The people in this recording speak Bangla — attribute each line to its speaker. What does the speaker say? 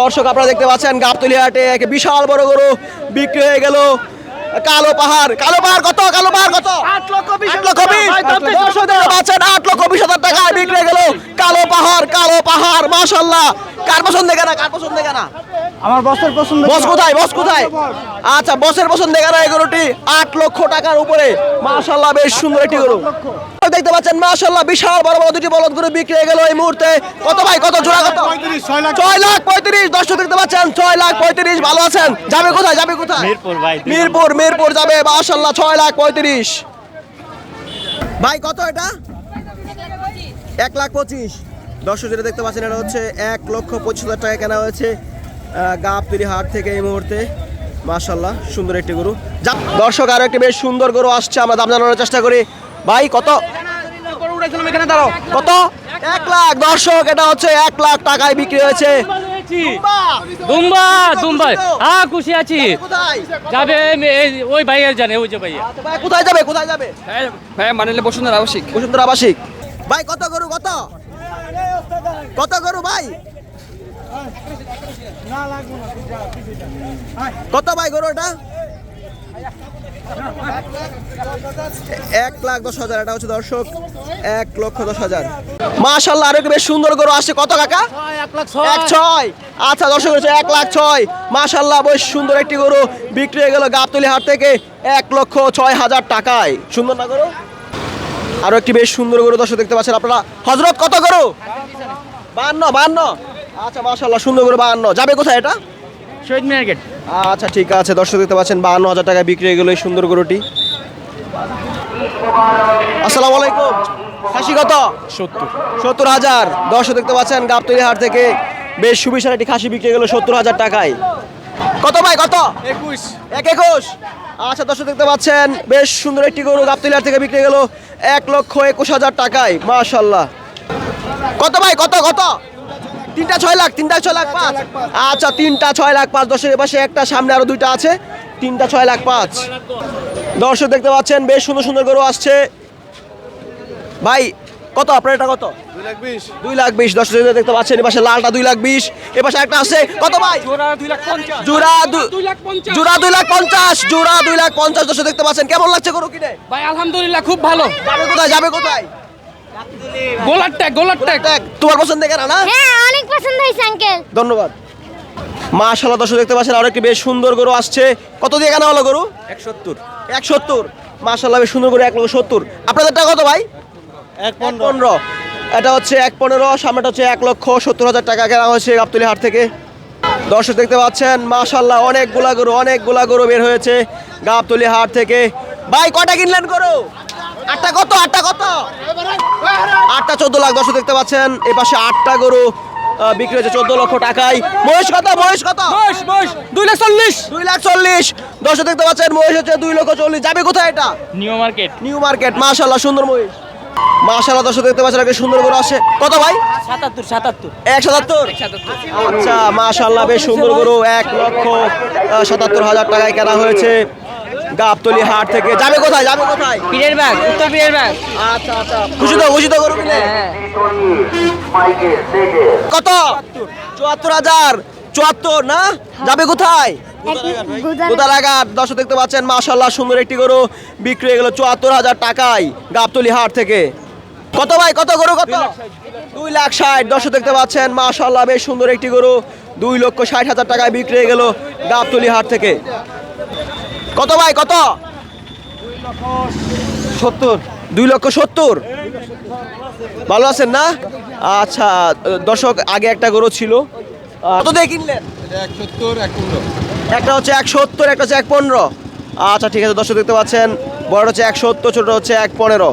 Speaker 1: দর্শক আপনারা দেখতে পাচ্ছেন গাবতলিয়া হাটে এক বিশাল বড় গরু বিক্রি হয়ে গেল। কালো পাহাড় কালো পাহাড় কত কালো পাহাড় কত? আট লক্ষ বিশ লক্ষ বিশ। দর্শক দেখতে পাচ্ছেন আট লক্ষ বিশ হাজার টাকা বিক্রি হয়ে কালো পাহাড় কালো পাহাড় মাশাল্লাহ কার পছন্দ কেনা কার পছন্দ কেনা
Speaker 2: আমার বসের পছন্দ
Speaker 1: বস কোথায় বস কোথায়? আচ্ছা বসের পছন্দ কেনা এই গরুটি আট লক্ষ টাকার উপরে। মাশাল্লাহ বেশ সুন্দর একটি গরু। দেখতে পাচ্ছেন মাশাল্লাহ বিশাল বড় বড় দুটি বলদ গরু বিক্রি হয়ে গেল এই মুহূর্তে। কত ভাই কত জোড়া কত? ছয় লাখ। পঁয়ত্রিশ দর্শক দেখতে পাচ্ছেন ছয় লাখ পঁয়ত্রিশ ভালো আছেন? যাবে কোথায় যাবে কোথায়?
Speaker 3: মিরপুর ভাই
Speaker 1: মিরপুর মিরপুর যাবে মাশাল্লাহ ছয় লাখ পঁয়ত্রিশ। ভাই কত এটা? এক লাখ পঁচিশ। দর্শক যেটা দেখতে পাচ্ছেন এটা হচ্ছে এক লক্ষ পঁচিশ হাজার টাকা কেনা হয়েছে গাবতলি হাট থেকে এই মুহূর্তে। মাশাল্লাহ সুন্দর একটি গরু। যা- দর্শক আরও একটি বেশ সুন্দর গরু আসছে আমরা দাম জানানোর চেষ্টা করি। ভাই কত? কত? এক লাখ। দর্শক এটা হচ্ছে এক লাখ টাকায় বিক্রি হয়েছে।
Speaker 4: দুম্বা। দুম্বা হ্যাঁ খুশি আছি।
Speaker 1: কোথায়?
Speaker 4: যাবে মে- এই- ওই ভাইয়ের জানে ওই যে ভাইয়া।
Speaker 1: কোথায় যাবে? কোথায় যাবে?
Speaker 2: ভাই মানিলে বসুন্ধরা আবাসিক।
Speaker 1: বসুন্ধরা আবাসিক। ভাই কত গরু কত? কত গরু ভাই? কত ভাই গরু এটা এক লাখ দশ হাজার এটা হচ্ছে দর্শক এক লক্ষ দশ হাজার। মাশাল্লাহ আরও বেশ সুন্দর গরু আসছে। কত কাকা? এক ছয়। আচ্ছা দর্শক হচ্ছে এক লাখ ছয়। মাশাল্লাহ বেশ সুন্দর একটি গরু বিক্রি হয়ে গেল গাবতলি হাট থেকে এক লক্ষ ছয় হাজার টাকায়। সুন্দর না গরু? আরও একটি বেশ সুন্দর গরু দর্শক দেখতে পাচ্ছেন আপনারা। হজরত কত গরু? বাহান্ন বাহান্ন। আচ্ছা মাশাল্লাহ সুন্দর গরু বাহান্ন। যাবে কোথায় এটা?
Speaker 4: শহীদ মিনার গেট
Speaker 1: আচ্ছা ঠিক আছে দর্শক দেখতে পাচ্ছেন বাহান্ন হাজার টাকা বিক্রি হয়ে গেল এই সুন্দর গরুটি। আসসালামু আলাইকুম। খাসি কত?
Speaker 4: সত্তর।
Speaker 1: সত্তর হাজার। দর্শক দেখতে পাচ্ছেন গাবতলি হাট থেকে বেশ সুবিশাল একটি খাসি বিক্রি হয়ে গেল সত্তর হাজার টাকায়। কত ভাই কত?
Speaker 2: একুশ।
Speaker 1: এক একুশ। আচ্ছা দর্শক দেখতে পাচ্ছেন বেশ সুন্দর একটি গরু গাবতলি হাট থেকে বিক্রি হয়ে গেল এক লক্ষ একুশ হাজার টাকায়, মাশাল্লাহ। কত ভাই, কত কত? তিনটা ছয় লাখ, তিনটা ছয় লাখ পাঁচ। আচ্ছা তিনটা ছয় লাখ পাঁচ। দশের পাশে একটা, সামনে আরও দুইটা আছে। তিনটা ছয় লাখ পাঁচ। দর্শক দেখতে পাচ্ছেন, বেশ সুন্দর সুন্দর গরু আসছে। ভাই কত? আপনার এটা কত? দুই লাখ বিশ। দশ হাজার দেখতে পাচ্ছেন এপাশে লালটা দুই লাখ বিশ এপাশে একটা আছে। কত ভাই? জোড়া দু- জোড়া দুই লাখ পঞ্চাশ। জোড়া দুই লাখ পঞ্চাশ দশ দেখতে পাচ্ছেন কেমন লাগছে গরু কিনে?
Speaker 4: ভাই আলহামদুলিল্লাহ খুব ভালো।
Speaker 1: যাবে কোথায়? যাবে কোথায়?
Speaker 4: গোলার ট্যাগ গোলার ট্যাগ।
Speaker 1: তোমার পছন্দ কেনা না?
Speaker 5: হ্যাঁ অনেক পছন্দ হয়েছে আঙ্কেল
Speaker 1: ধন্যবাদ। মাশাল্লাহ দর্শক দেখতে পাচ্ছেন আরও একটি বেশ সুন্দর গরু আসছে। কত দিয়ে কেনা হলো গরু?
Speaker 2: এক সত্তর।
Speaker 1: এক সত্তর। মাশাল্লাহ বেশ সুন্দর করে এক লক্ষ সত্তর। আপনাদের কত ভাই?
Speaker 2: এক
Speaker 1: পনেরো। এটা হচ্ছে এক পনেরো সামনেটা হচ্ছে এক লক্ষ সত্তর হাজার টাকা কেনা হয়েছে গাবতলি হাট থেকে। দর্শক দেখতে পাচ্ছেন মাশাল্লাহ অনেকগুলা গরু অনেকগুলা গরু বের হয়েছে গাবতলি হাট থেকে। ভাই কটা কিনলেন গরু? আটটা কত? আটটা কত? আটটা চোদ্দ লাখ দর্শক দেখতে পাচ্ছেন। এ পাশে আটটা গরু আহ, বিক্রি হয়েছে চোদ্দ লক্ষ টাকায়। মহেশ কত? মহেশ কত?
Speaker 4: দুই লাখ চল্লিশ।
Speaker 1: দুই লাখ চল্লিশ। দর্শক দেখতে পাচ্ছেন মহেশ হচ্ছে দুই লক্ষ চল্লিশ। যাবে কোথায় এটা?
Speaker 4: New market.
Speaker 1: নিউ মার্কেট মাশাল্লাহ সুন্দর মহিষ। মাশাল্লাহ দর্শক দেখতে পাচ্ছেন একটা সুন্দর গরু আছে কত ভাই?
Speaker 4: সাতাত্তর সাতাত্তর।
Speaker 1: এক সাতাত্তর? আচ্ছা মাশাল্লাহ বেশ সুন্দর গরু। এক লক্ষ আহ, সাতাত্তর হাজার টাকায় কেনা হয়েছে গাবতলি হাট থেকে। যাবে কোথায়? যাবে কোথায়?
Speaker 4: পীরের ব্যাগ উত্তর পীরের ব্যাগ
Speaker 1: আচ্ছা আচ্ছা। খুশি তো খুশি তো গরু কিনে কত? চুয়াত্তর হাজার। চুয়াত্তর না? যাবে কোথায়? কোথারাঘাট দর্শক দেখতে পাচ্ছেন মাশাল্লাহ সুন্দর একটি গরু বিক্রি হয়ে গেল চুয়াত্তর হাজার টাকায় গাবতলি হাট থেকে। কত ভাই? কত গরু? কত? দুই লাখ ষাট দর্শক দেখতে পাচ্ছেন মাশাল্লাহ বেশ সুন্দর একটি গরু। দুই লক্ষ ষাট হাজার টাকায় বিক্রি হয়ে গেল গাবতলি হাট থেকে। কত ভাই? কত?
Speaker 2: সত্তর।
Speaker 1: দুই লক্ষ সত্তর। ভালো আছেন না? আচ্ছা দর্শক আগে একটা গরু ছিল। কত দিয়ে কিনলেন? একটা হচ্ছে এক সত্তর, একটা হচ্ছে এক পনেরো। আচ্ছা ঠিক আছে, দর্শক দেখতে পাচ্ছেন বড় হচ্ছে এক সত্তর ছোটো হচ্ছে এক পনেরো।